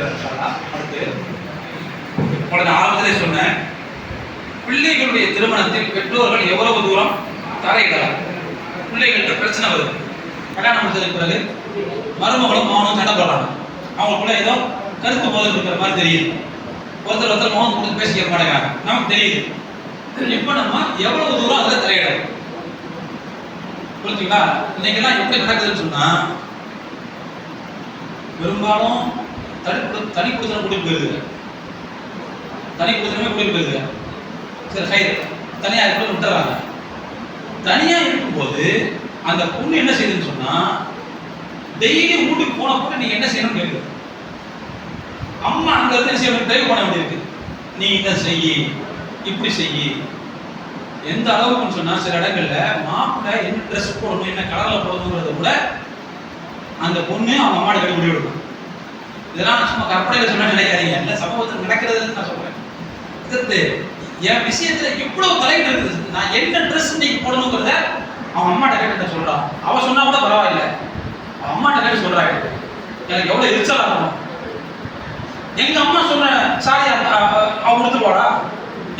அடுத்து ஆரம்பத்திலே சொன்னேன் பிள்ளைகளுடைய திருமணத்தில் பெற்றோர்கள் எவ்வளவு தூரம் தலையிடலாம் பிள்ளைகள்கிட்ட பிரச்சனை வருது கல்யாணம் முடிச்சதுக்கு பிறகு மருமகளும் மகனும் சண்டை போடுறாங்க. அவங்களுக்குள்ள ஏதோ கருத்து போதல் இருக்கிற மாதிரி தெரியுது. ஒருத்தர் ஒருத்தர் மோகம் கொடுத்து பேசிக்க மாட்டேங்கிறாங்க நமக்கு தெரியுது. இப்போ நம்ம எவ்வளவு தூரம் அதில் தலையிடலாம் புரிஞ்சுங்களா? இன்னைக்கெல்லாம் எப்படி நடக்குதுன்னு சொன்னா பெரும்பாலும் தனி தனி குடித்தனம் கூட்டிட்டு போயிருது தனி குடித்தனமே கூட்டிட்டு போயிருது சரி ஹைர். தனியாக இருக்கிறது விட்டுறாங்க. தனியாக இருக்கும்போது அந்த பொண்ணு என்ன செய்யுதுன்னு சொன்னால் டெய்லி வீட்டுக்கு போன பொண்ணு நீங்க என்ன செய்யணும்னு கேட்குது அம்மா அங்கே இருந்து என்ன செய்யணும் டிரைவ் பண்ண வேண்டியிருக்கு. நீ இதை செய்யி இப்படி செய்யி. எந்த அளவுக்குன்னு சொன்னால் சில இடங்கள்ல மாப்பிள்ளை என்ன ட்ரெஸ் போடணும் என்ன கலரில் போடணுங்கிறத கூட அந்த பொண்ணு அவங்க அம்மாட்ட கட்டி முடிவு இதெல்லாம் நான் சும்மா கற்பனையில சொன்னா நினைக்காதீங்க. இல்ல சமூகத்தில் நடக்கிறதுன்னு நான் சொல்றேன். இதற்கு என் விஷயத்துல இவ்வளவு தலைகள் இருக்குது. நான் என்ன ட்ரெஸ் இன்னைக்கு போடணுங்கிறத அவன் அம்மாட்ட கேட்டு சொல்றான் அவன் சொன்னா கூட பரவாயில்ல. அவன் அம்மாட்ட கேட்டு சொல்றாங்க எனக்கு எவ்வளவு எரிச்சலா இருக்கும். எங்க அம்மா சொன்ன சாரி அவ கொடுத்துருவாடா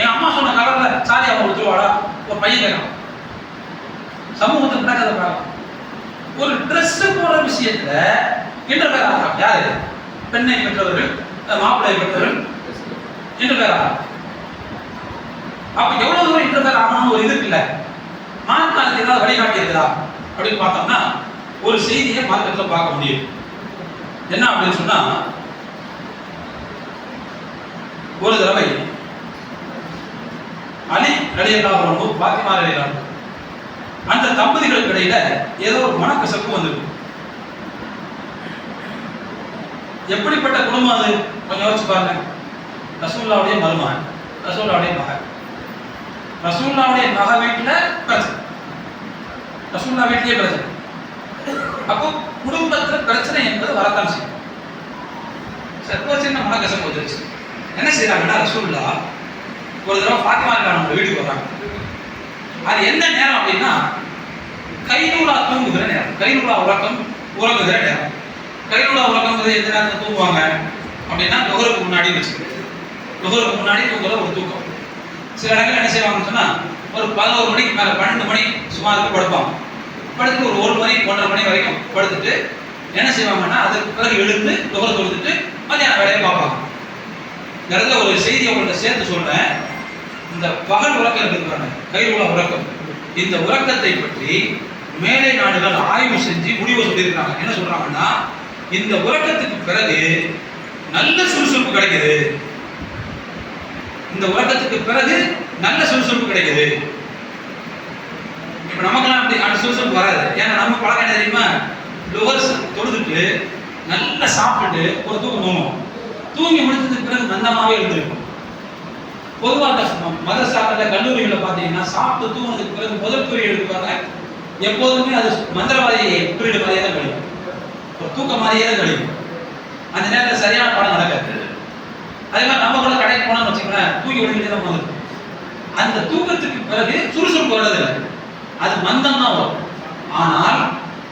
என் அம்மா சொன்ன கலர்ல சாரி அவன் கொடுத்துருவாடா ஒரு பையன் கேட்கலாம் சமூகத்துக்கு நடக்கிறத ஒரு ட்ரெஸ்ஸு போடுற விஷயத்துல இன்டர்ஃபேர் ஆகலாம் யாரு? பெண்ணை பெற்றவர்கள் மாப்பிள்ளை பெற்றவர்கள். இன்டர்ஃபேர் ஆகலாம் அப்ப எவ்வளவு தூரம் இன்டர்ஃபேர் ஆகணும்னு ஒரு இது இருக்குல்ல? மார்க்காலத்தில் ஏதாவது வழிகாட்டி இருக்குதா? அப்படின்னு பார்த்தோம்னா ஒரு செய்தியை மார்க்கத்தில் பார்க்க முடியும். என்ன அப்படின்னு சொன்னா ஒரு தடவை அலி ரலியல்லாஹு பாத்திமா ரலியல்லாஹு அந்த தம்பதிகளுக்கு இடையில ஏதோ ஒரு மனக்கசப்பு வந்திருக்கு. எப்படிப்பட்ட குடும்பம் அது? கொஞ்சம் யோசிச்சு பாருங்க. ரசூல்லாவுடைய மருமகன் ரசூல்லாவுடைய மகன். ரசூல்லாவுடைய மக வீட்டுல பிரச்சனை. ரசூல்லா வீட்டிலேயே பிரச்சனை. அப்போ குடும்பத்தில் பிரச்சனை என்பது வரத்தான் செய்யும். சர்வ ஒரு சின்ன மனக்கசப்பு வந்துருச்சு. என்ன செய்யறாங்கன்னா ரசூல்லா ஒரு தடவை ஃபாத்திமா அவங்க வீட்டுக்கு வராங்க அது என்ன நேரம் அப்படின்னா கைநூலா தூங்குகிற நேரம். கைநூலா உறக்கம் உறங்குகிற நேரம். கைநூலா உறக்கிறது எந்த நேரத்தில் தூங்குவாங்க? அப்படின்னா நுகருக்கு முன்னாடி வச்சுக்கோங்க நுகருக்கு முன்னாடி தூங்குற ஒரு தூக்கம். சில இடங்கள் என்ன செய்வாங்கன்னு சொன்னால் ஒரு பதினோரு மணிக்கு மேலே பன்னெண்டு மணி சுமாருக்கு படுப்பாங்க. படுத்துட்டு ஒரு ஒரு மணி ஒன்றரை மணி வரைக்கும் படுத்துட்டு என்ன செய்வாங்கன்னா அதுக்கு பிறகு எழுந்து நுகர் கொடுத்துட்டு மத்தியான வேலையை பார்ப்பாங்க. இந்த இடத்துல ஒரு செய்தி அவங்கள்ட்ட சேர்த்து சொல்றேன். இந்த பகல் உறக்கம் இருக்குது பாருங்க. உள்ள உறக்கம். இந்த உறக்கத்தை பற்றி மேலை நாடுகள் ஆய்வு செஞ்சு முடிவு சொல்லியிருக்காங்க என்ன சொல்றாங்கன்னா இந்த உறக்கத்துக்கு பிறகு நல்ல சுறுசுறுப்பு கிடைக்குது. இந்த உறக்கத்துக்கு பிறகு நல்ல சுறுசுறுப்பு கிடைக்குது. இப்ப நமக்கெல்லாம் அப்படி அந்த சுறுசுறுப்பு வராது. ஏன்னா நம்ம பழக்கம் என்ன தெரியுமா? லுகர்ஸ் தொழுதுட்டு நல்லா சாப்பிட்டுட்டு ஒரு தூக்கம் தூங்கி முடிச்சதுக்கு பிறகு நந்தமாகவே இருந்திருக்கும் பொதுவாக மதரசாக்கள் கல்லூரிகளில் பார்த்தீங்கன்னா சாப்பிட்டு தூங்கினதுக்கு பிறகு முதல் குறி பார்த்தா எப்போதுமே அது மந்திரவாதி குறியீடு மாதிரியே தான் கிடைக்கும் தூக்க மாதிரியே தான் கழியும் அந்த நேரத்தில் சரியான பாடம் நடக்காது. அதே மாதிரி நம்ம கூட கடைக்கு போனோம்னு வச்சுக்கோங்களேன் தூக்கி விழுந்துட்டே தான் போகுது அந்த தூக்கத்துக்கு பிறகு சுறுசுறுப்பு வர்றதில்லை அது மந்தம் தான் வரும். ஆனால்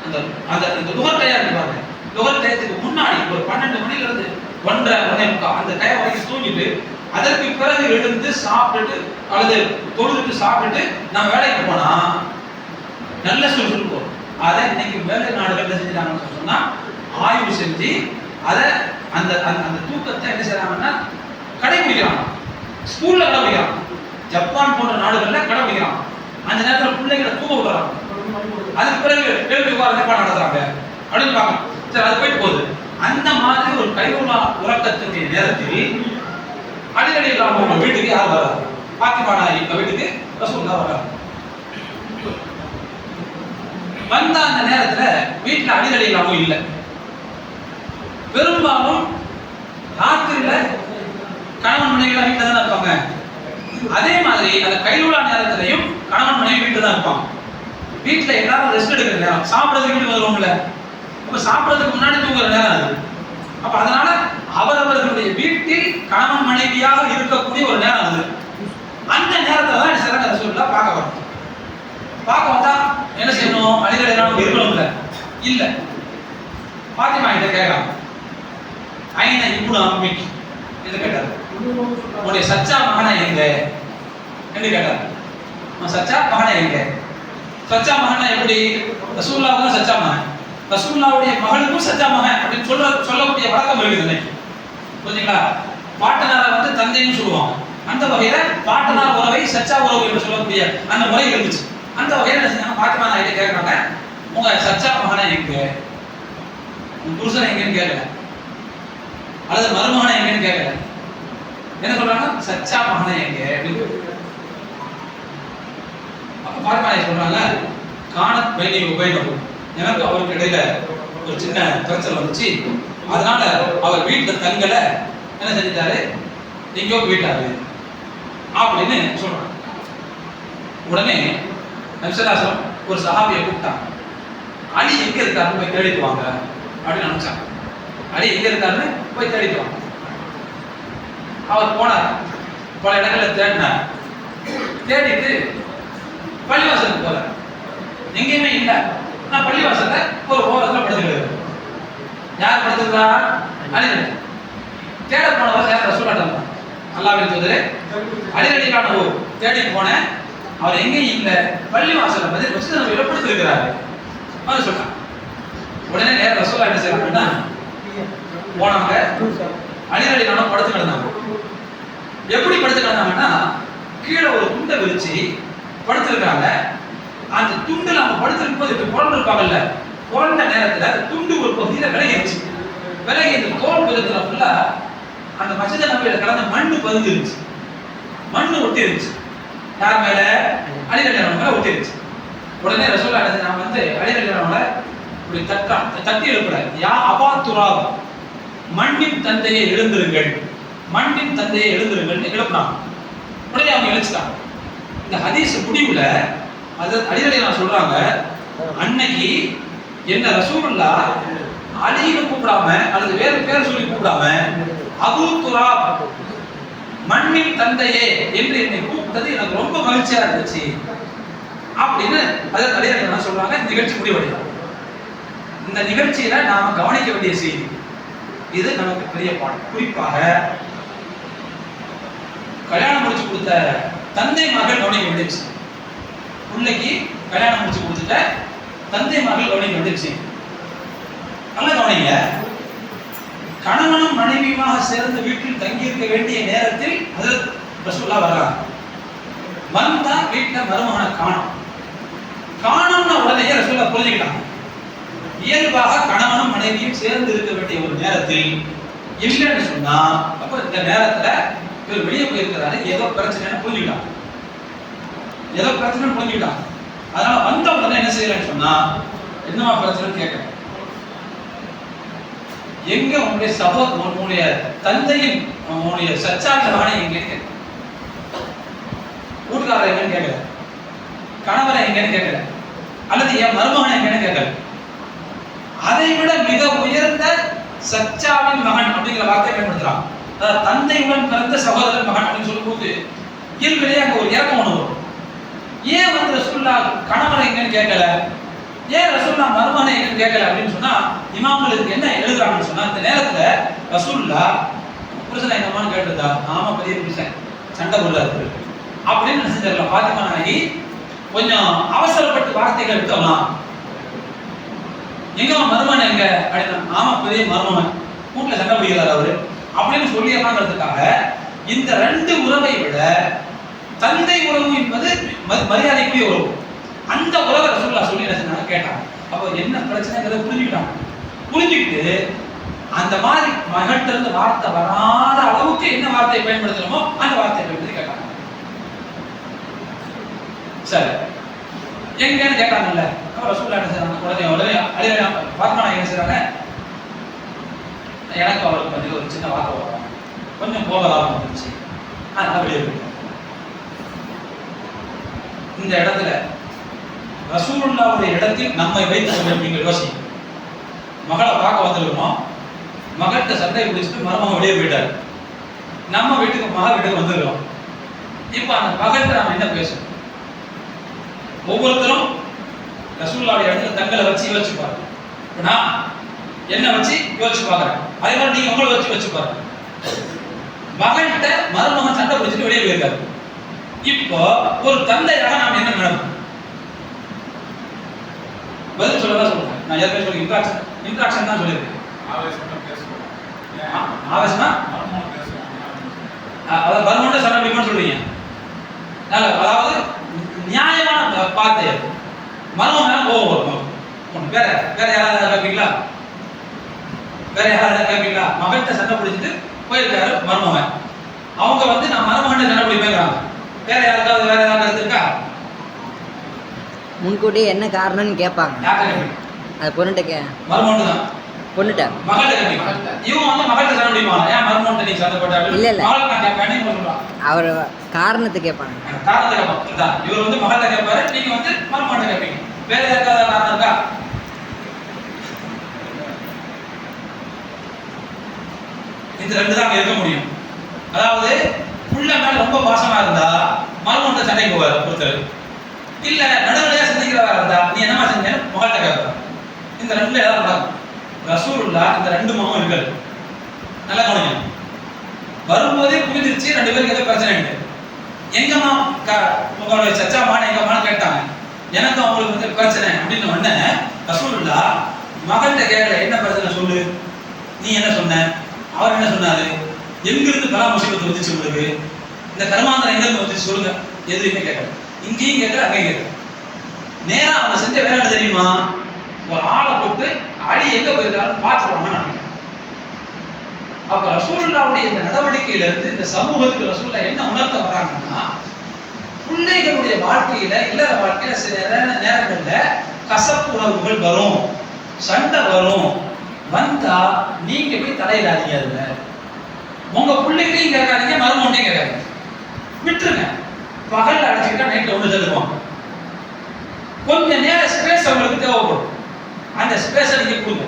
அந்த அந்த அந்த நுகர் டயர் பாருங்க. நுகர் டயத்துக்கு முன்னாடி ஒரு பன்னெண்டு மணில இருந்து ஒன்றரை ஒன்றே முக்கால் அந்த டயர் வரைக்கும் தூங்கிட்டு அதற்கு பிறகு எழுந்து சாப்பிட்டுட்டு அல்லது தொழுதுட்டு சாப்பிட்டுட்டு நம்ம வேலைக்கு போனா நல்ல சுறுசுறுப்பு வரும். அதை இன்னைக்கு வேலை நாடுகள் என்ன செஞ்சாங்கன்னு சொன்னா ஆய்வு செஞ்சு அதை அந்த அந்த அந்த தூக்கத்தை என்ன செய்யறாங்கன்னா கடைபிடிக்கிறாங்க. ஸ்கூல்ல கடைபிடிக்கிறாங்க. ஜப்பான் போன்ற நாடுகள்ல கடைபிடிக்கிறாங்க. அந்த நேரத்துல பிள்ளைகளை தூங்க விடுறாங்க. அதுக்கு பிறகு கேள்வி உட்கார்ந்து பாடம் நடத்துறாங்க? அப்படின்னு பார்க்கணும். சரி அது போயிட்டு போகுது. அந்த மாதிரி ஒரு கைவுலா உறக்கத்தினுடைய நேரத்தில் அடிக்கடி இல்லாமல் உங்க வீட்டுக்கு யார் வராது. பாத்திமானா இப்ப வீட்டுக்கு ரசூல்லா வராது வந்த அந்த நேரத்துல வீட்டுல அடிக்கடி இல்லாம இல்லை. பெரும்பாலும் ராத்திரியில கணவன் மனைவிலாம் வீட்டுல தான் இருப்பாங்க. அதே மாதிரி அந்த கைவிழா நேரத்திலையும் கணவன் மனைவி வீட்டுல தான் இருப்பாங்க. வீட்டுல எல்லாரும் ரெஸ்ட் எடுக்கிற நேரம். சாப்பிடறதுக்கு வீட்டுக்கு வருவோம்ல. அப்ப சாப்பிடறதுக்கு முன்னாடி தூங்குற நேரம் அது. அப்ப அதனால அவரவர்களுடைய வீட்டில் கணவன் மனைவியாக இருக்கக்கூடிய ஒரு நேரம் அது. அந்த நேரத்தை தான் சிறந்த சொல்ல பார்க்க வரும். பார்க்க வந்தா என்ன செய்யணும்? மனிதர்கள் என்ன இருக்கணும்ல இல்ல. பாத்திமா கிட்ட கேட்கலாம். ஐன இப்படி அம்மிக்கு என்று கேட்டார்? உன்னுடைய சச்சா மகனை எங்க? என்று கேட்டார். சச்சா மகனை எங்க? சச்சா மகனா எப்படி? ரசூல்லாவுக்கு தான் சச்சா மகன். ரசூல்லாவுடைய மகளுக்கும் சச்சா மகன் அப்படின்னு சொல்ற சொல்லக்கூடிய வழக்கம் இருக்குது இன்னைக்கு. புரியுதுங்களா பாட்டனாரை வந்து தந்தைன்னு சொல்லுவாங்க. அந்த வகையில பாட்டனார் உறவை சச்சா உறவு என்று சொல்லக்கூடிய அந்த முறை இருந்துச்சு. அந்த வகையில் என்ன செஞ்சாங்க? பாட்டனா நாயிட்ட கேட்குறாங்க உங்க சச்சா மகனை எங்க? உங்க புருஷனை எங்கன்னு கேட்கல அல்லது மருமகனை எங்கன்னு கேட்கல என்ன சொல்றாங்க? சச்சா மகனை எங்க? அப்படின்னு அப்ப பார்ப்பாய் சொல்றாங்க காணத் பைனி உபயோகம். எனக்கு அவருக்கு இடையில ஒரு சின்ன பிரச்சனை வந்துச்சு. அதனால அவர் வீட்டுல தங்கலை. என்ன செஞ்சிட்டாரு? எங்கேயோ போயிட்டாரு. அப்படின்னு சொல்றாங்க. உடனே நபிசல்லாசலம் ஒரு சஹாபியை கூப்பிட்டாங்க. அலி எங்க இருக்காருன்னு போய் தேடிட்டு வாங்க அப்படின்னு நினைச்சாங்க. அலி எங்க இருக்காருன்னு போய் தேடிட்டு வாங்க. அவர் போனார். பல இடங்கள்ல தேடினார். தேடிட்டு பள்ளிவாசலுக்கு போறார். எங்கேயுமே இல்ல. நான் பள்ளிவாசல்ல ஒரு ஓரத்துல படுத்துக்கிறது யார் படுத்துக்கிறா அலி தேட போனவர் யார்? ரசூலாட்டம் அல்லாவின் தூதரே. அலிரடிக்கான ஊர். தேடி போனேன். அவர் எங்கேயும் பள்ளி பள்ளிவாசல்ல வந்து வச்சு நம்ம இடப்படுத்திருக்கிறாரு அது சொன்னான் உடனே நேரம் ரசோலா என்ன செய்யறாங்கன்னா போனாங்க அலிரடி நானும் படுத்து கிடந்தாங்க. எப்படி படுத்து கிடந்தாங்கன்னா கீழே ஒரு துண்டை விரிச்சு படுத்திருக்காங்க அந்த துண்டு அவங்க படுத்திருக்கும் போது இப்படி புரண்டு இருப்பாங்கல்ல குழந்த நேரத்துல துண்டு ஒரு பகுதியில விலகிருச்சு. விலகி இந்த தோல் விதத்துல ஃபுல்லா அந்த மசித நம்பியில கலந்த மண்ணு பதிஞ்சிருச்சு. மண்ணு ஒட்டி இருந்துச்சு யார் மேல அலிரலியானவங்க மேல ஒட்டி உடனே ரசோல்லா என்ன நான் வந்து அலிரலியானவங்கள இப்படி தட்டான் தட்டி எழுப்புறாரு. யா அபா துராப் மண்ணின் தந்தையை எழுந்திருங்கள். மண்ணின் தந்தையை எழுந்திருங்கள் எழுப்புனாங்க. உடனே அவங்க எழுச்சிட்டாங்க. இந்த ஹதீஸ் முடிவுல அது அடிக்கடி நான் சொல்றாங்க? அன்னைக்கு என்ன ரசூலுல்லா அலின்னு கூப்பிடாம அல்லது வேறு பேர் சொல்லி கூப்பிடாம அபு துராப் மண்ணின் தந்தையே என்று என்னை கூப்பிட்டது எனக்கு ரொம்ப மகிழ்ச்சியா இருந்துச்சு. அப்படின்னு அதை அடிக்கடி என்ன சொல்றாங்க? இந்த நிகழ்ச்சி முடிவடையும். இந்த நிகழ்ச்சியில நாம கவனிக்க வேண்டிய செய்தி இது நமக்கு பெரிய பாடம் குறிப்பாக கல்யாணம் முடிச்சு கொடுத்த தந்தை மகள் கவனிக்க வேண்டிய விஷயம். பிள்ளைக்கு கல்யாணம் முடிச்சு கொடுத்துட்ட தந்தை மகள் கவனிக்க வேண்டிய விஷயம். நல்லா கவனிங்க. கணவனும் மனைவியுமாக சேர்ந்து வீட்டில் தங்கியிருக்க வேண்டிய நேரத்தில் அது ரசூல்லா வர்றாங்க வந்தா வீட்டில் மருமகனை காணும். காணும்னா உடனே ரசூல்லா புரிஞ்சுக்கிட்டாங்க இயல்பாக கணவனும் மனைவியும் சேர்ந்து இருக்க வேண்டிய ஒரு நேரத்தில் இல்லைன்னு சொன்னா அப்ப இந்த நேரத்துல இவர் வெளியே போயிருக்கிறாரு ஏதோ பிரச்சனைன்னு புரிஞ்சுக்கிட்டான். ஏதோ பிரச்சனை புரிஞ்சுக்கிட்டான். அதனால வந்த உடனே என்ன செய்யலன்னு சொன்னா என்னமா பிரச்சனைன்னு கேட்கணும். எங்க உங்களுடைய சகோ உன்னுடைய தந்தையின் உன்னுடைய சச்சாந்த மகனை எங்கன்னு கேட்க வீட்டுக்காரர் எங்கன்னு கேட்கல. கணவரை எங்கன்னு கேட்கல. அல்லது என் மருமகனை எங்கன்னு கேட்கல. அதை விட மிக உயர்ந்த சச்சாவின் மகன் அப்படிங்கிற வார்த்தை பயன்படுத்துறான். அதாவது தந்தையுடன் பிறந்த சகோதரன் மகன் அப்படின்னு சொல்லும்போது இயல்பிலேயே அங்க ஒரு இறக்கம் ஒன்று வரும். ஏன் வந்து ரசூல்லா கணவரை எங்கன்னு கேட்கல? ஏன் ரசூல்லா மறுமனை எங்கன்னு கேட்கல அப்படின்னு சொன்னா இமாம்களுக்கு என்ன எழுதுறாங்கன்னு சொன்னா இந்த நேரத்துல ரசூல்லா புருஷனை எங்க கேட்டுதா? ஆமா பெரிய புருஷன். சண்டை போடுறாரு அப்படின்னு என்ன பாத்திமா நாயகி கொஞ்சம் அவசரப்பட்டு வார்த்தைகள் எடுத்தோம்லாம் எங்க மருமன் எங்க? அப்படின்னு ஆமா பெரிய மருமன். வீட்டுல சண்டை பிடிக்கிறார் அவரு. அப்படின்னு சொல்லிடலாங்கிறதுக்காக இந்த ரெண்டு உறவை விட தந்தை உறவு என்பது மரியாதைக்குரிய உறவு அந்த உறவை ரசூல்லா சொல்லி என்ன செஞ்சாங்க என்ன பிரச்சனைங்கிறத புரிஞ்சுக்கிட்டான். புரிஞ்சுக்கிட்டு அந்த மாதிரி மகன்கிட்ட இருந்து வார்த்தை வராத அளவுக்கு என்ன வார்த்தையை பயன்படுத்தணுமோ அந்த வார்த்தையை பயன்படுத்தி கேட்டாங்க சரி. எங்கன்னு கேட்டாங்கல்ல? அப்ப ரசூல்லா என்ன செய்யறாங்க உடனே உடனே அழிய பார்க்கணும் என்ன செய்யறாங்க எனக்கு அவருக்கு பதில் ஒரு சின்ன வார்த்தை வரும் கொஞ்சம் போகலாம் இருந்துச்சு. அதனால வெளியே இந்த இடத்துல ரசூலுல்லாவுடைய இடத்தில் நம்மை வைத்து கொண்டு நீங்கள் யோசிங்க. மகளை பார்க்க வந்திருக்கோம்? மகள்கிட்ட சண்டை பிடிச்சிட்டு மருமகன் வெளியே போயிட்டார். நம்ம வீட்டுக்கு மக வீட்டுக்கு வந்துருக்கோம். இப்போ அந்த மகள்கிட்ட நாம் என்ன பேசணும் ஒவ்வொருத்தரும் ரசூல்லாவுடைய இடத்துல தங்களை வச்சு யோசிச்சுப்பாரு இப்ப நான் என்ன வச்சு யோசிச்சு பார்க்குறேன். அதே மாதிரி நீங்க உங்களை வச்சு வச்சு பாருங்க. மகன்கிட்ட மருமகன் சண்டை பிடிச்சிட்டு வெளியே போயிருக்காரு. இப்போ ஒரு தந்தையாக நாம் என்ன நடக்கும் பதில் சொல்லதான் சொல்றேன். நான் ஏற்கனவே சொல்லி இன்ட்ராக்ஷன் இன்ட்ராக்ஷன் தான் சொல்லியிருக்கேன். ஆவேசமா பேசுவோம். ஆ, ஆவேசமா? மர்மமா பேசுவோம். அஹ் அதாவது வருமானம் சண்டை பிடிக்கும்னு சொல்றீங்க? அதாவது நியாயமான பா- வார்த்தை அது. மர்மம் மேல கோவம் வரும். வேற வேற யாராவது கேட்பீங்களா? வேற யாராவது கேட்பீங்களா? மகன்கிட்ட சண்டை பிடிச்சிட்டு போயிருக்காரு மருமகன் அவங்க வந்து நான் மருமகன் சண்டை பிடிப்பேங்கிறாங்க. வேற யாருக்காவது வேற கருத்து இருக்கா? முன்கூட்டியே என்ன காரணம்னு கேட்பாங்க. அது பொண்ணுகிட்ட கே பொண்ணுகிட்ட? இல்ல, அவர் காரணத்தை கேட்பாங்க. இந்த ரெண்டு தான் இருக்க முடியும். அதாவது புள்ள மேல ரொம்ப பாசமா இருந்தா மருமகன்கிட்ட சண்டைக்கு போவார் ஒருத்தர். இல்ல நடுவழியா சந்திக்கிறவரா இருந்தா நீ என்னமா செஞ்ச? மகள்கிட்ட கேட்பார் இந்த ரெண்டுல ஏதாவது நடக்கும். ரசூலுல்லா இந்த ரெண்டு முகமும் இருக்காது. நல்லா கவனிக்கணும் வரும்போதே புரிஞ்சிருச்சு ரெண்டு பேருக்கு ஏதோ பிரச்சனை இருக்கு. எங்கம்மா க- உங்களுடைய சச்சாமான எங்கம்மான்னு கேட்டாங்க. எனக்கும் அவங்களுக்கு வந்து பிரச்சனை அப்படின்னு உடனே ரசூலுல்லா மகன்கிட்ட கேட்கல என்ன பிரச்சனை சொல்லு? நீ என்ன சொன்ன? அவர் என்ன சொன்னாரு? எங்கிருந்து பலா முசீபத்து வந்துச்சு உங்களுக்கு? இந்த கர்மாந்திரம் எங்கிருந்து வந்துச்சு சொல்லுங்க. எதுவுமே கேட்கல. இங்கேயும் கேட்கல அங்கேயும் கேட்கல. நேரா அவங்க செஞ்ச வேலை என்ன தெரியுமா? ஒரு ஆளை போட்டு அடி எங்க போயிருந்தாலும் பார்த்துருவாங்க நான் அப்ப ரசூல்லாவுடைய இந்த நடவடிக்கையில இருந்து இந்த சமூகத்துக்கு ரசூல்லா என்ன உணர்த்த வராங்கன்னா பிள்ளைகளுடைய வாழ்க்கையில இல்லற வாழ்க்கையில சில நேர- நேரங்கள்ல கசப்பு உணர்வுகள் வரும். சண்டை வரும். வந்தா நீங்க போய் தலையிடாதீங்க அதுல. உங்க பிள்ளைகளையும் கேட்காதீங்க மருமகனையும் கேட்காதீங்க. விட்டுருங்க. பகல் அடிச்சுக்கிட்டா நைட்ல ஒன்று தருவாங்க கொஞ்ச நேரம் ஸ்பேஸ் அவங்களுக்கு தேவைப்படும். அந்த ஸ்பேஸை நீங்க கொடுங்க.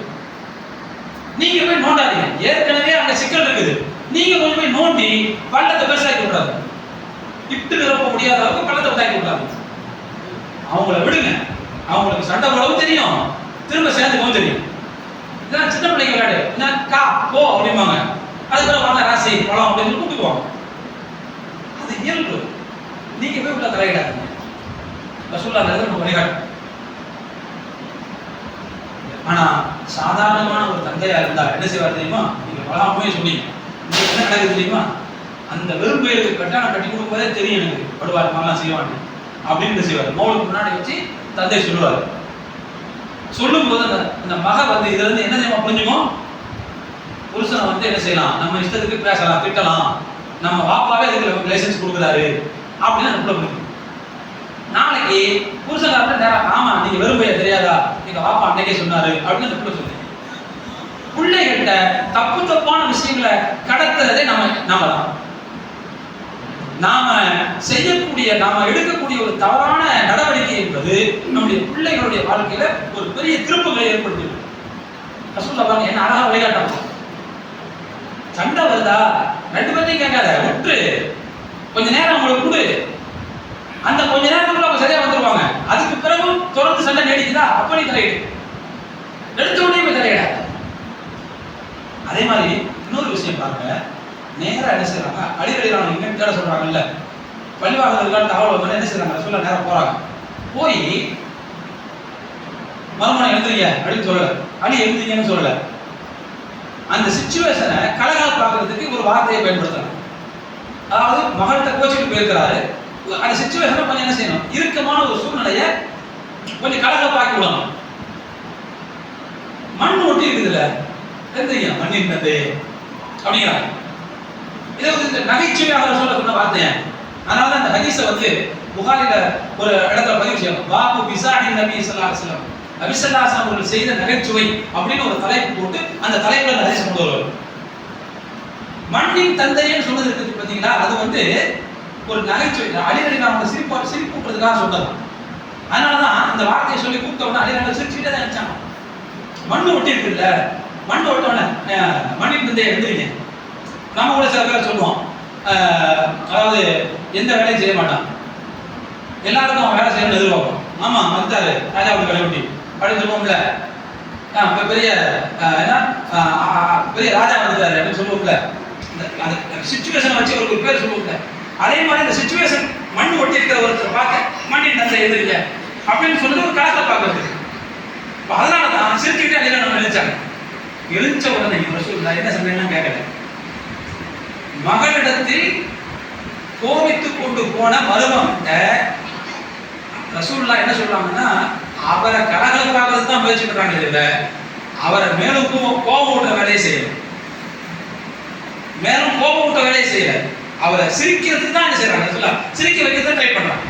நீங்க போய் நோண்டாதீங்க. ஏற்கனவே அங்க சிக்கல் இருக்குது. நீங்க கொஞ்சம் போய் நோண்டி பள்ளத்தை பெருசாக்கி விடாது இட்டு நிரப்ப முடியாத அளவுக்கு பள்ளத்தை உண்டாக்கி விடாது அவங்கள விடுங்க. அவங்களுக்கு சண்டை போடவும் தெரியும். திரும்ப சேர்ந்துக்கவும் தெரியும். இதான் சின்ன பிள்ளைங்க விளையாடு. என்ன? கா போ அப்படிம்பாங்க. அதுக்கப்புறம் வாங்க ராசி பழம் அப்படின்னு கூட்டு போவாங்க. அது இயல்பு. நீங்க போய் உள்ள தலையிடாதீங்க. ரசூல்லா அந்த இடத்துல நமக்கு வழிகாட்டு ஆனா சாதாரணமான ஒரு தந்தையா இருந்தா என்ன செய்வார் தெரியுமா? நீங்க பலமே சொன்னீங்க. இங்க என்ன நடக்குது தெரியுமா? அந்த வெறும்பெயருக்கு கட்டாணம் கட்டி கொடுப்பதே தெரியும் எனக்கு. படுவார் மாதிரிலாம் செய்வான் அப்படின்னு செய்வார்? மோளுக்கு முன்னாடி வச்சு தந்தை சொல்லுவார். சொல்லும்போது அந்த அந்த மக வந்து இதுல இருந்து என்ன தெரியுமா புரிஞ்சுக்கும் புருஷனை வந்து என்ன செய்யலாம்? நம்ம இஷ்டத்துக்கு பேசலாம் திட்டலாம். நம்ம பாப்பாவே இதுக்கு லைசன்ஸ் கொடுக்குறாரு. அப்படின்னு அந்த புள்ள நாளைக்கு புருஷன் நேரம் ஆமா நீங்க வெறுமையா தெரியாதா? எங்க பாப்பா அன்னைக்கே சொன்னாரு அப்படின்னு அந்த பிள்ளை சொல்லு பிள்ளைகிட்ட தப்பு தப்பான விஷயங்களை கடத்துறதே நம்ம நாம தான் நாம செய்யக்கூடிய நாம எடுக்கக்கூடிய ஒரு தவறான நடவடிக்கை என்பது நம்முடைய பிள்ளைகளுடைய வாழ்க்கையில ஒரு பெரிய திருப்பங்களை ஏற்படுத்தியது ரசூல்லா பாருங்க என்ன அழகா விளையாட்டம் சண்டை வருதா? ரெண்டு பேர்த்தையும் கேட்காத விட்டு கொஞ்ச நேரம் அவங்களுக்கு கொடு. அந்த கொஞ்ச நேரத்துக்குள்ள அவங்க சரியா வந்துருவாங்க. அதுக்கு பிறகு தொடர்ந்து சண்டை நீடிக்குதா? அப்ப நீ தலையிடு. எடுத்த உடனே போய் தலையிடாத. அதே மாதிரி இன்னொரு விஷயம் பாருங்க. நேரா என்ன செய்றாங்க? அடிக்கடிறாங்க எங்கன்னு தேட சொல்றாங்கல்ல. பள்ளிவாசலுக்கான தகவல் வந்து என்ன செய்யறாங்க சொல்ல நேரம் போறாங்க. போய் மறுமணம் எழுதுறீங்க அப்படின்னு சொல்லல. அடி எழுதுறீங்கன்னு சொல்லல. அந்த சுச்சுவேஷனை கலகலப்பாக்குறதுக்கு ஒரு வார்த்தையை பயன்படுத்துறாங்க அதாவது மகள்கிட்ட கோச்சிட்டு போயிருக்கிறாரு அந்த சுச்சுவேஷனை கொஞ்சம் என்ன செய்யணும்? இறுக்கமான ஒரு சூழ்நிலையை கொஞ்சம் கலகப்பாக்கி விடணும். மண் ஒட்டி இருக்குதுல்ல? தெரிஞ்சுங்க மண்ணின் என்னது? அப்படிங்கிறாங்க. இதை வந்து நகைச்சுவையாக சொல்ல சொன்ன வார்த்தை அதனால அந்த இந்த ஹதீஸை வந்து புகாரில ஒரு இடத்துல பதிவு செய்யணும். பாபு பிசாஹி நபி ஸல்லல்லாஹு அலைஹி அவர்கள் செய்த நகைச்சுவை அப்படின்னு ஒரு தலைப்பு போட்டு அந்த தலைப்புல அந்த ஹதீஸ் கொண்டு வருவார். மண்ணின் தந்தைன்னு சொன்னது இருக்குது பாத்தீங்களா அது வந்து ஒரு நகைச்சுவை அடிக்கடி நான் சிரிப்பு சிரிப்புன்றதுக்காக சொன்னது அதனால தான் அந்த வார்த்தையை சொல்லி கூப்பிட்ட உடனே அடிக்கடி சிரிச்சுட்டே தான் நினைச்சாங்க மண்ணு ஒட்டி இருக்குல்ல மண் ஒட்ட மண்ணில் இருந்தே மண்ணின் நம்ம கூட சில பேர் சொல்லுவோம் அதாவது எந்த வேலையும் செய்ய மாட்டான். எல்லாருக்கும் அவன் வேலை செய்யணும்னு எதிர்பார்ப்போம். ஆமா வந்துட்டாரு ராஜா அப்படி வேலை ஒட்டி. அப்படின்னு சொல்லுவோம்ல. ஆ, பெரிய என்ன? பெரிய ராஜா வந்துட்டாரு அப்படின்னு சொல்லுவோம்ல. இந்த அந்த சுச்சுவேஷனை வச்சு ஒரு பேர் சொல்லுவோம்ல. அதே மாதிரி இந்த சுச்சுவேஷன் மண் ஒட்டி இருக்கிற ஒருத்தர் பார்க்க மண்ணின் தந்தை எதிரிங்க அப்படின்னு சொல்லிட்டு ஒரு கணக்கை பார்க்கறது. இப்போ அதனால தான் சிரிச்சுக்கிட்டே அதில் நம்ம எழுச்சாங்க எழுச்ச உடனே ரசூல்லா என்ன சந்தேகம் கேட்கல. மகளிடத்தில் கோபித்து கொண்டு போன மருமகிட்ட ரசூல்லா என்ன சொல்றாங்கன்னா அவரை கலகலப்பாகிறது தான் முயற்சி பண்றாங்க இல்ல அவரை மேலும் கோபம் விட்ட வேலையை செய்யல. மேலும் கோபம் விட்ட வேலையை செய்யல. அவரை சிரிக்கிறதுக்கு தான் என்ன செய்யறாங்க ரசூல்லா சிரிக்க வைக்கிறது ட்ரை பண்றாங்க.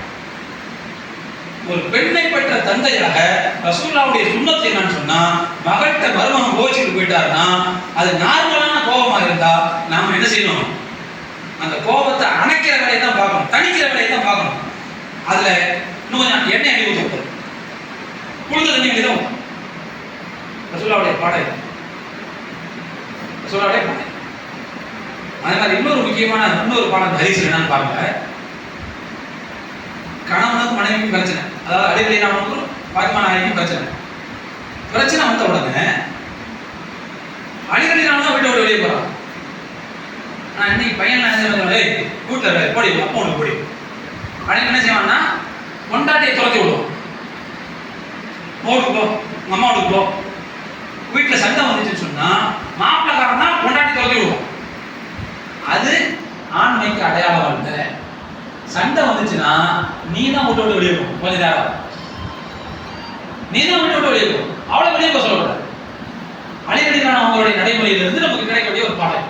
ஒரு பெண்ணை பெற்ற தந்தையாக ரசூல்லாவுடைய சுண்ணத்தை என்னன்னு சொன்னா மகட்ட மருமகன் கோச்சிட்டு போயிட்டாருன்னா அது நார்மலான கோபமா இருந்தா நாம என்ன செய்யணும்? அந்த கோபத்தை அணைக்கிற வேலையை தான் பார்க்கணும். தணிக்கிற வேலையை தான் பார்க்கணும். அதுல இன்னும் கொஞ்சம் எண்ணெய் அடி போதும் புழுந்த தண்ணி அடி ரசூல்லாவுடைய பாடல். ரசூல்லாவுடைய பாடல். அதே மாதிரி இன்னொரு முக்கியமான இன்னொரு பாடம் ஹரிசு என்னன்னு பாருங்க. கணவனுக்கும் மனைவிக்கும் பிரச்சனை. அதாவது அடிக்கடி நாமக்கும் பாத்திமா நாயகிக்கும் பிரச்சனை. பிரச்சனை வந்த உடனே அடிக்கடி நாம தான் வீட்டை விட்டு வெளியே போறான் நான் இன்னைக்கு பையன் என்ன செய்வாங்க ஏய் வீட்டில் வே போடி உங்க அப்பா உனக்கு போடி. அப்படின்னு என்ன செய்வான்னா கொண்டாட்டியை துரத்தி விடுவோம் ஓடுக்கு போ உங்க அம்மா வீட்டுக்கு போ. வீட்டில் சண்டை வந்துச்சுன்னு சொன்னா மாப்பிள்ளக்காரன் தான் கொண்டாட்டி துரத்தி விடுவோம் அது ஆண்மைக்கு அடையாளம் அல்ல சண்டை வந்துச்சுன்னா நீ தான் விட்டு விட்டு வெளியே போகும் கொஞ்ச நேரம். நீ தான் விட்டு விட்டு வெளியே போகும் அவளை வெளியே போக சொல்லக்கூடாது. அடிக்கடிக்கான அவங்களுடைய நடைமுறையிலிருந்து நமக்கு கிடைக்கக்கூடிய ஒரு பாடம்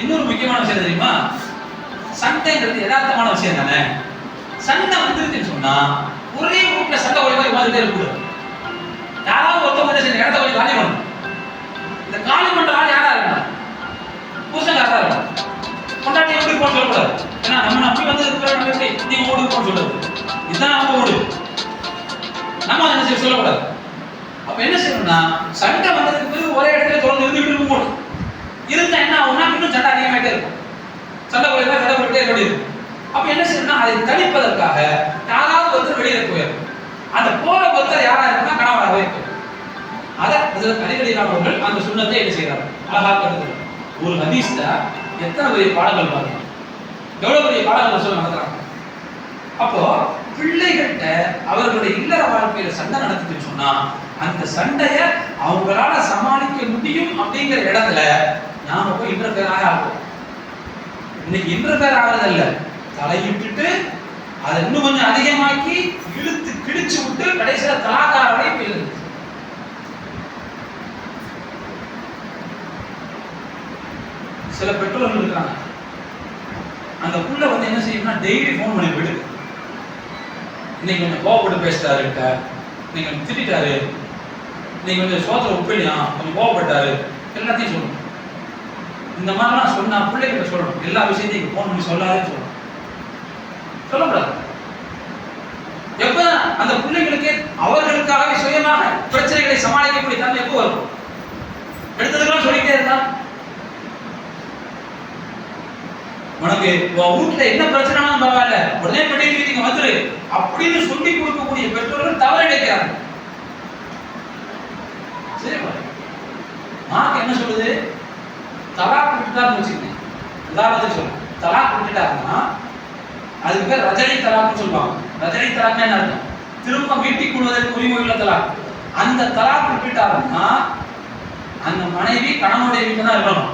இன்னொரு முக்கியமான விஷயம் தெரியுமா? சண்டைங்கிறது யதார்த்தமான விஷயம் தானே? சண்டை வந்துருக்குன்னு சொன்னா ஒரே வீட்டில் சண்டை ஒரே மாதிரி பேர் இருக்கக்கூடாது. யாராவது ஒருத்தவங்க இடத்த கொஞ்சம் காலி பண்ணணும். தான் நம்ம ஓடு நம்ம என்ன செய்ய சொல்லக்கூடாது. அப்ப என்ன செய்யணும்னா சண்டை வந்ததுக்கு பிறகு ஒரே இடத்துல தொடர்ந்து இருந்துட்டு இருக்க போது. இருந்தா என்ன ஆகும்னா இன்னும் சண்டை அதிகமாயிட்டே இருக்கும். சண்டை குறைவா சண்டை குறைட்டே எப்படி அப்ப என்ன செய்யணும்னா அதை தணிப்பதற்காக யாராவது ஒருத்தர் வெளியில போயிடும் அந்த போற ஒருத்தர் யாரா இருக்குன்னா கணவராக இருக்கும் அதை கடிகடியானவர்கள் அந்த சுண்ணத்தை என்ன செய்யறாங்க? அழகா கருது ஒரு ஹதீஸ்ல எத்தனை பெரிய பாடங்கள் பாருங்க. எவ்வளவு பெரிய பாடங்கள் சொல்ல நடத்துறாங்க? அப்போ பிள்ளைகள்கிட்ட அவர்களுடைய இல்லற வாழ்க்கையில சண்டை நடத்துச்சுன்னு சொன்னா அந்த சண்டைய அவங்களால சமாளிக்க முடியும் அப்படிங்கிற இடத்துல நாம போய் இன்டர்ஃபியர் ஆகும் இன்னைக்கு இன்டர்ஃபியர் ஆகிறது இல்ல தலையிட்டுட்டு அதை இன்னும் கொஞ்சம் அதிகமாக்கி இழுத்து கிழிச்சு விட்டு கடைசியில தலாக்கார போயிருது சில பெற்றோர்கள் இருக்காங்க. அந்த புள்ள வந்து என்ன செய்யும்னா டெய்லி ஃபோன் பண்ணி போயிடுது இன்னைக்கு கொஞ்சம் கோவப்பட்டு பேசிட்டாரு கிட்ட நீங்க திட்டாரு நீங்க கொஞ்சம் சோத்துல ஒப்பிடலாம் கொஞ்சம் கோவப்பட்டாரு. எல்லாத்தையும் சொல்லணும். இந்த மாதிரிலாம் சொன்னா பிள்ளைகிட்ட சொல்லணும். எல்லா விஷயத்தையும் ஃபோன் பண்ணி சொல்லாதேன்னு சொல்லணும். சொல்லக்கூடாது. எப்ப அந்த பிள்ளைகளுக்கு அவர்களுக்காகவே சுயமாக பிரச்சனைகளை சமாளிக்கக்கூடிய தன்மை எப்போ வரும்? எடுத்ததுக்கெல்லாம் சொல்லிட்டே இருந்தான் உனக்கு உன் வீட்டுல என்ன பிரச்சனைனாலும் பரவாயில்ல. உடனே பெட்டி நீங்க வந்துரு. அப்படின்னு சொல்லி கொடுக்கக்கூடிய பெற்றோர்கள் தவறு இழைக்கிறாங்க சரி மார்க் என்ன சொல்லுது? தலாக் விட்டுட்டாருன்னு வச்சுக்கோங்க. உதாரணத்துக்கு சொல்றேன். தலாக் கொடுத்துட்டாருன்னா அதுக்கு பேர் ரஜனி தலாக்னு சொல்லுவாங்க. ரஜனி தலாக்னா என்ன அர்த்தம்? திரும்ப மீட்டிக் கொள்வதற்கு உரிமை உள்ள தலாக். அந்த தலாக் குறிப்பிட்டாருன்னா அந்த மனைவி கணவனுடைய வீட்டில் தான் இருக்கணும்.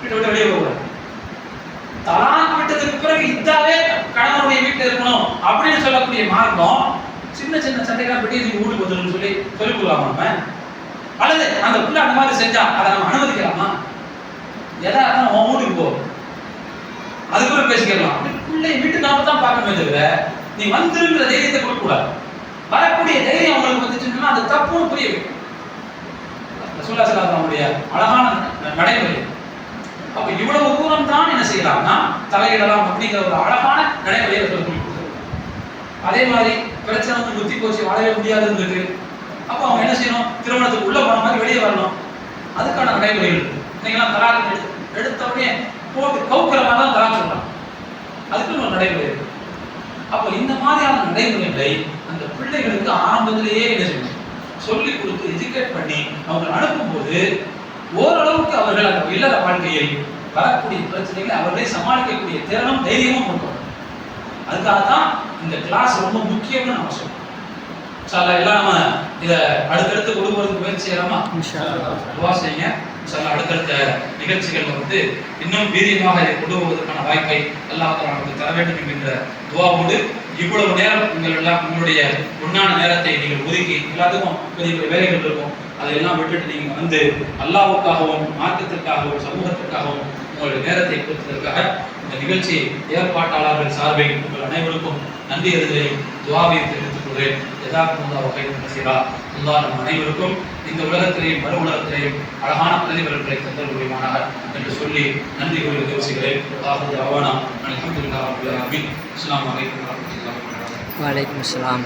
வீட்டை விட்டு வெளியே போகக்கூடாது. தலாக் விட்டதுக்கு பிறகு இதாவே கணவனுடைய வீட்டில் இருக்கணும் அப்படின்னு சொல்லக்கூடிய மார்க்கம் சின்ன சின்ன சண்டைகள்லாம் பெட்டி இதுக்கு வீட்டுக்கு வந்துடும் சொல்லி சொல்லிக் கொள்ளலாமா நம்ம? அல்லது அந்த புள்ள அந்த மாதிரி செஞ்சா அதை நம்ம அனுமதிக்கலாமா? எதா இருந்தாலும் உன் வீட்டுக்கு போ. அதுக்குள்ள பேசிக்கலாம். பிள்ளை வீட்டு நாம தான் பார்க்கணுமே தவிர நீ வந்துருங்கிற தைரியத்தை கொடுக்கக்கூடாது. வரக்கூடிய தைரியம் அவங்களுக்கு வந்துச்சுன்னா அது தப்புன்னு புரிய வைக்கும். ரசூல்லா அழகான நடைமுறை. அப்ப இவ்வளவு தூரம் தான் என்ன செய்யலாம்னா தலையிடலாம் அப்படிங்கிற ஒரு அழகான நடைமுறையை சொல்லி அதே மாதிரி பிரச்சனை வந்து புத்தி போச்சு வாழவே முடியாதுன்னு இருக்கு அப்போ அவங்க என்ன செய்யணும்? திருமணத்துக்கு உள்ள போன மாதிரி வெளியே வரணும். அதுக்கான நடைமுறைகள் இருக்கு. நீங்களாம் தலாக் எடுத்த உடனே போட்டு கவுக்கிற மாதிரி தான் தலாக் சொல்லலாம் அதுக்குன்னு ஒரு நடைமுறை இருக்கு. அப்போ இந்த மாதிரியான நடைமுறைகளை அந்த பிள்ளைகளுக்கு ஆரம்பத்திலேயே என்ன செய்யணும்? சொல்லி கொடுத்து எஜுகேட் பண்ணி அவங்க அனுப்பும்போது ஓரளவுக்கு அவர்கள் அந்த இல்லற வாழ்க்கையில் வரக்கூடிய பிரச்சனைகளை அவர்களே சமாளிக்கக்கூடிய திறனும் தைரியமும் வரணும் அதுக்காக தான் இந்த கிளாஸ் ரொம்ப முக்கியம்னு நம்ம சொல்றோம். சாலா எல்லாம் நம்ம இதை அடுத்தடுத்து கொண்டு போறதுக்கு முயற்சி செய்யலாமா. துவா செய்யுங்க. சாலா அடுத்தடுத்த நிகழ்ச்சிகள் வந்து இன்னும் வீரியமாக இதை கொண்டு போவதற்கான வாய்ப்பை தஆலா நமக்கு தர வேண்டும் என்கின்ற துவாவோடு இவ்வளவு நேரம் நீங்கள் எல்லாம் உங்களுடைய உண்ணான நேரத்தை நீங்கள் ஒதுக்கி எல்லாத்துக்கும் பெரிய பெரிய வேலைகள் இருக்கும். அதையெல்லாம் விட்டுட்டு நீங்க வந்து அல்லாவுக்காகவும் மார்க்கத்திற்காகவும் சமூகத்திற்காகவும் உங்களுடைய நேரத்தை கொடுத்ததற்காக இந்த நிகழ்ச்சி ஏற்பாட்டாளர்கள் சார்பில் உங்கள் அனைவருக்கும் நன்றி அறிதலையும் துவாவையும் தெரிவித்துக் கொள்கிறேன். எதாக்கும் வகை நசீரா. அல்லா நம் அனைவருக்கும் இந்த உலகத்திலேயும் மறு உலகத்திலேயும் அழகான பிரதிபலன்களை தந்தல் புரிவானாக என்று சொல்லி நன்றி கூறி யோசிக்கிறேன் அல்லாஹு அவானா அல்ஹம்துலில்லாஹி ரப்பில் ஆலமீன். வலைக்கம் அஸ்லாம்